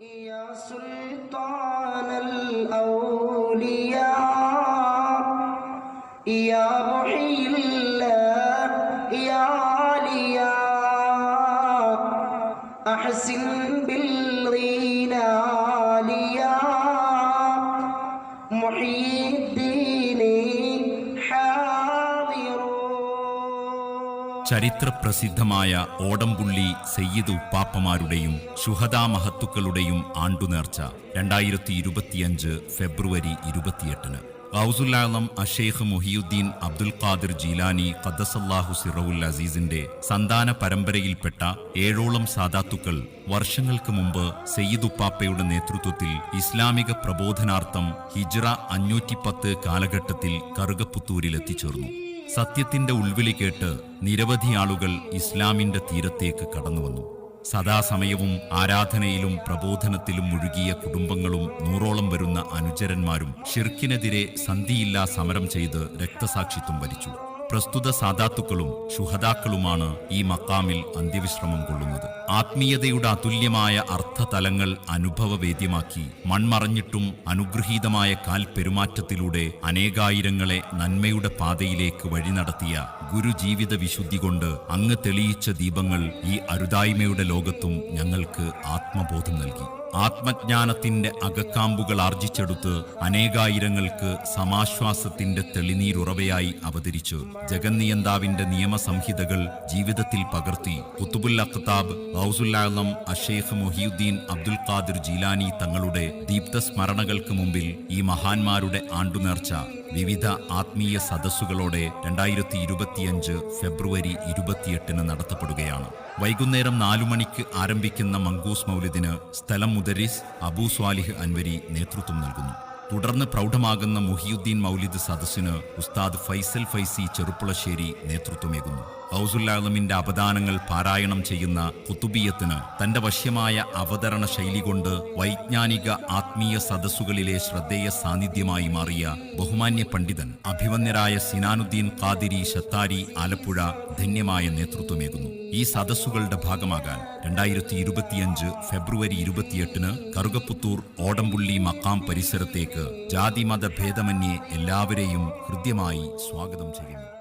يا سلطان الأولياء يا محيي الله يا عليا. أحسن بالغنى يا محيي الدين ചരിത്രപ്രസിദ്ധമായ ഓടംപുള്ളി സയ്യിദ് ഉപ്പാപ്പമാരുടെയും ശുഹദാ മഹത്തുക്കളുടെയും ആണ്ടുനേർച്ച രണ്ടായിരത്തി ഇരുപത്തിയഞ്ച് ഫെബ്രുവരി ഇരുപത്തിയെട്ടിന്. ഔസുല്ലാളം അഷേഖ് മുഹിയുദ്ദീൻ അബ്ദുൽ ഖാദിർ ജീലാനി ഖദ്ദസല്ലാഹു സിറവുൽ അസീസിന്റെ സന്താന പരമ്പരയിൽപ്പെട്ട ഏഴോളം സാദാത്തുക്കൾ വർഷങ്ങൾക്ക് മുമ്പ് സയ്യിദ് ഉപ്പാപ്പയുടെ നേതൃത്വത്തിൽ ഇസ്ലാമിക പ്രബോധനാർത്ഥം ഹിജ്റ അഞ്ഞൂറ്റിപ്പത്ത് കാലഘട്ടത്തിൽ കറുകപ്പുത്തൂരിൽ എത്തിച്ചേർന്നു സത്യത്തിന്റെ ഉൾവിളി കേട്ട് നിരവധി ആളുകൾ ഇസ്ലാമിന്റെ തീരത്തേക്ക് കടന്നുവന്നു. സദാസമയവും ആരാധനയിലും പ്രബോധനത്തിലും മുഴുകിയ കുടുംബങ്ങളും നൂറോളം വരുന്ന അനുചരന്മാരും ഷിർക്കിനെതിരെ സന്ധിയില്ലാ സമരം ചെയ്ത് രക്തസാക്ഷിത്വം വരിച്ചു. പ്രസ്തുത സാദാത്തുക്കളും ശുഹദാക്കളുമാണ് ഈ മക്കാമിൽ അന്ത്യവിശ്രമം കൊള്ളുന്നത്. ആത്മീയതയുടെ അതുല്യമായ അർത്ഥതലങ്ങൾ അനുഭവവേദ്യമാക്കി മൺമറഞ്ഞിട്ടും അനുഗ്രഹീതമായ കാൽ പെരുമാറ്റത്തിലൂടെ അനേകായിരങ്ങളെ നന്മയുടെ പാതയിലേക്ക് വഴി നടത്തിയ ഗുരുജീവിത വിശുദ്ധി കൊണ്ട് അങ്ങ് തെളിയിച്ച ദീപങ്ങൾ ഈ അരുതായ്മയുടെ ലോകത്തും ഞങ്ങൾക്ക് ആത്മബോധം നൽകി. ആത്മജ്ഞാനത്തിന്റെ അകക്കാമ്പുകൾ ആർജിച്ചെടുത്ത് അനേകായിരങ്ങൾക്ക് സമാശ്വാസത്തിന്റെ തെളിനീരുറവയായി അവതരിച്ച് ജഗന്നിയന്താവിന്റെ നിയമസംഹിതകൾ ജീവിതത്തിൽ പകർത്തി. കുത്തുബുൽ അഖ്താബ് ഔസുല്ലാളം അഷേഖ് മൊഹിയുദ്ദീൻ അബ്ദുൽ ഖാദിർ ജീലാനി തങ്ങളുടെ ദീപ്ത സ്മരണകൾക്ക് മുമ്പിൽ ഈ മഹാന്മാരുടെ ആണ്ടുനേർച്ച വിവിധ ആത്മീയ സദസ്സുകളോടെ രണ്ടായിരത്തി ഇരുപത്തിയഞ്ച് ഫെബ്രുവരി ഇരുപത്തിയെട്ടിന് നടത്തപ്പെടുകയാണ്. വൈകുന്നേരം നാലു മണിക്ക് ആരംഭിക്കുന്ന മങ്കൂസ് മൗലിദിന് സ്ഥലം മുദരിസ് അബൂ സ്വാലിഹ് അൻവരി നേതൃത്വം നൽകുന്നു. തുടർന്ന് പ്രൗഢമാകുന്ന മുഹിയുദ്ദീൻ മൗലിദ് സദസ്സിന് ഉസ്താദ് ഫൈസൽ ഫൈസി ചെറുപ്പുളശ്ശേരി നേതൃത്വമേകുന്നു. ഹൗസുല്ലാലമിന്റെ അപദാനങ്ങൾ പാരായണം ചെയ്യുന്ന കുത്തുബിയത്തിന് തന്റെ വശ്യമായ അവതരണ ശൈലി കൊണ്ട് വൈജ്ഞാനിക ആത്മീയ സദസ്സുകളിലെ ശ്രദ്ധേയ സാന്നിധ്യമായി മാറിയ ബഹുമാന്യ പണ്ഡിതൻ അഭിമന്യരായ സിനാനുദ്ദീൻ കാതിരി ഷത്താരി ആലപ്പുഴ ധന്യമായ നേതൃത്വമേകുന്നു. ഈ സദസ്സുകളുടെ ഭാഗമാകാൻ രണ്ടായിരത്തി ഇരുപത്തിയഞ്ച് ഫെബ്രുവരി ഇരുപത്തിയെട്ടിന് കറുകപ്പുത്തൂർ ഓടംപുള്ളി മക്കാം പരിസരത്തേക്ക് ജാതിമത ഭേദമന്യേ എല്ലാവരെയും ഹൃദ്യമായി സ്വാഗതം ചെയ്യുന്നു.